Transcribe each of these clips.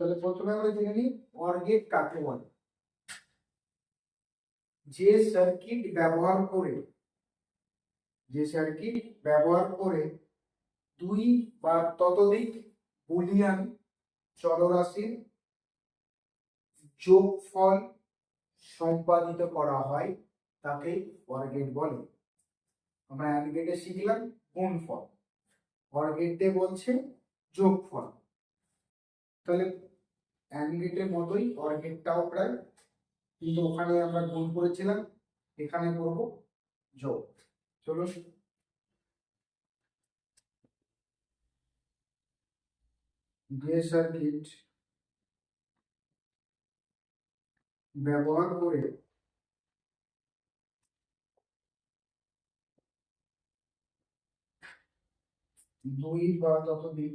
তাহলে প্রথমে আমরা জেনে নিই অর গেট কাকে বলে। যে সার্কিট ব্যবহার করে, যে সার্কিট ব্যবহার করে দুই বা ততোধিক বুলিয়ান চলরাশির যোগফল সম্পাদিত করা হয় তাকে অর গেট বলে। আমরা অ্যান্ড গেটে শিখলাম গুণফল। অর গেটে বলছে যোগফল। তাহলে অ্যান্ড গেটের মতোই অর গেটটাও প্রায়। কিন্তু ওখানে আমরা গুণ করেছিলাম। এখানে করব। যোগ চলুন যে সার্কিট ব্যবহার করে দুই বা ততোধিক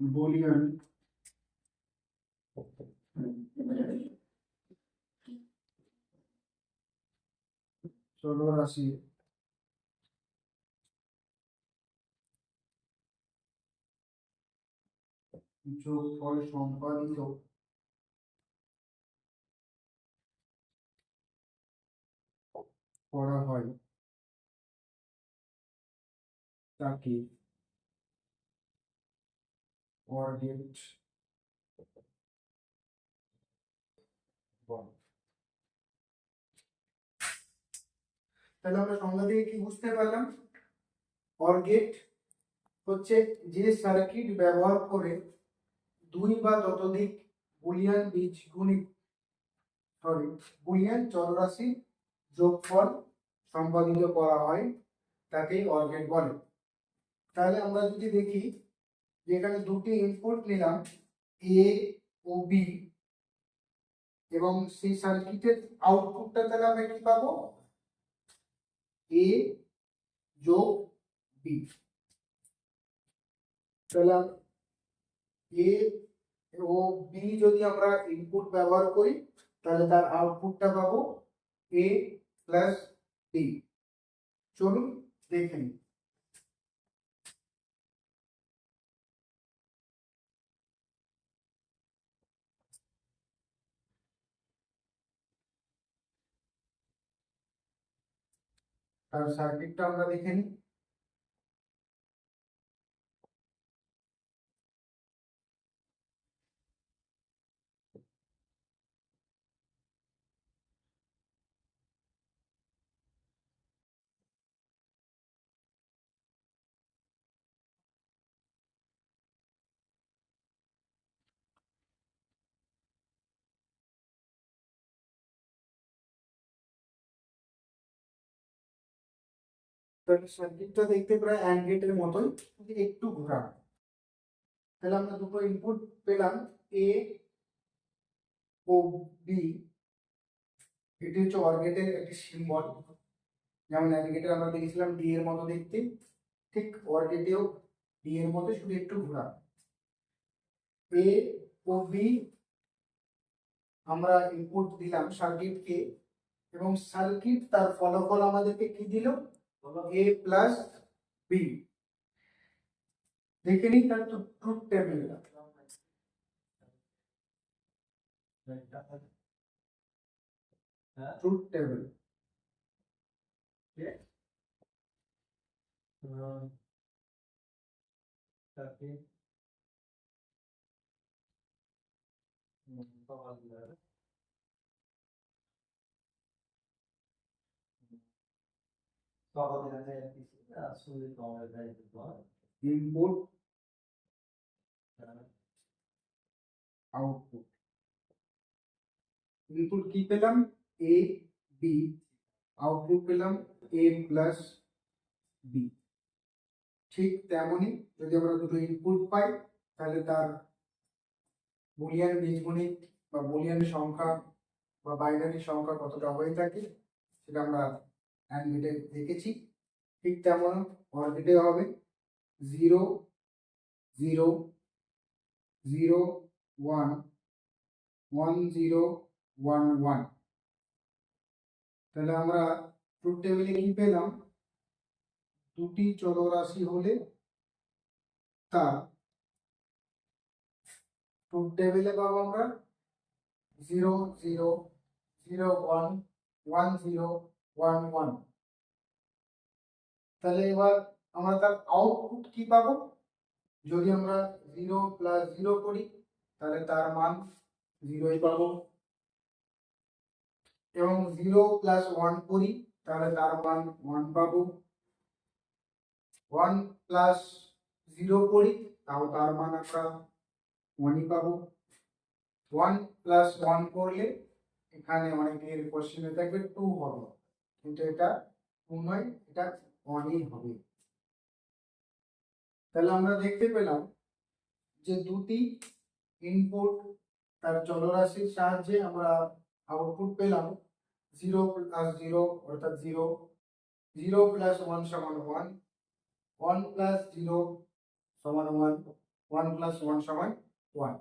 বুলিয়ান চলরাশি যোগফল সম্পাদিত। করা হয়। তাকে বলে তাহলে আমরা সংজ্ঞা থেকে কি বুঝতে পারলাম? অর্গেট হচ্ছে যে সার্কিট ব্যবহার করে দুই বা ততোধিক বুলিয়ান বীজগণিত সরি বুলিয়ান চলরাশি যোগফল সম্পাদিত করা হয়, তাকেই অর্গেট বলে। তাহলে আমরা যদি দেখি যে এখানে দুটি ইনপুট নিলাম এ ও বি এবং সেই সার্কিটের আউটপুটটা তাহলে আমরা কি পাবো? এ যোগ বি তাহলে এ ও বি যদি আমরা ইনপুট ব্যবহার করি, তাহলে তার আউটপুটটা পাবো এ প্লাস বি চলুন দেখে নিই। তার সার্কিটটা আমরা দেখে নিই। সার্কিটটা দেখতে প্রায় অ্যান্ড গেটের মতোই একটু ঘোরানো তাহলে আমরা দুটো ইনপুট পেলাম এ ও বি এটি হচ্ছে অর গেটের একটি সিম্বল যেমন অ্যান্ড আমরা দেখেছিলাম ডি এর মতো দেখতে, ঠিক অর গেটেও ডি এর মতো শুধু একটু ঘোরানো এ ও বি আমরা ইনপুট দিলাম সার্কিটকে এবং সার্কিট তার ফলাফল আমাদেরকে কি দিল? এ প্লাস বি দেখে নিই তার truth table truth table input output input কি পেলাম? এ বি আউটপুট পেলাম এ প্লাস বি ঠিক তেমনই যদি আমরা দুটো ইনপুট পাই, তাহলে তার বুলিয়ান বীজগণিত বা বুলিয়ান সংখ্যা বা বাইনারি সংখ্যা কতটা হয়ে থাকে, সেটা আমরা অ্যান্ড দেখেছি, ঠিক তেমন অর্বিটে হবে zero zero zero one one zero one one তাহলে আমরা ট্রুথ টেবিলে কি পেলাম? দুটি চলরাশি হলে তা ট্রুথ টেবিলে পাবো আমরা zero zero zero one one zero one one তাহলে এবার আমরা তার আউটপুট কি পাবো? যদি আমরা জিরো প্লাস জিরো করি, তাহলে তার মান জিরোই পাবো। এবং জিরো প্লাস ওয়ান করি, তাহলে তার মান ওয়ান পাবো। ওয়ান প্লাস জিরো করি, তাও তার মান আমরা ওয়ানই পাবো। ওয়ান প্লাস ওয়ান করলে এখানে অনেকের কোশ্চেনে থাকবে টু হবে। কিন্তু এটা টু নয় এটা ওয়ানই হবে। তাহলে আমরা দেখতে পেলাম যে দুটি ইনপুট তার চলরাশির সাহায্যে আমরা আউটপুট পেলাম জিরো প্লাস জিরো অর্থাৎ জিরো জিরো প্লাস ওয়ান সমান ওয়ান ওয়ান প্লাস জিরো সমান ওয়ান ওয়ান প্লাস ওয়ান সমান ওয়ান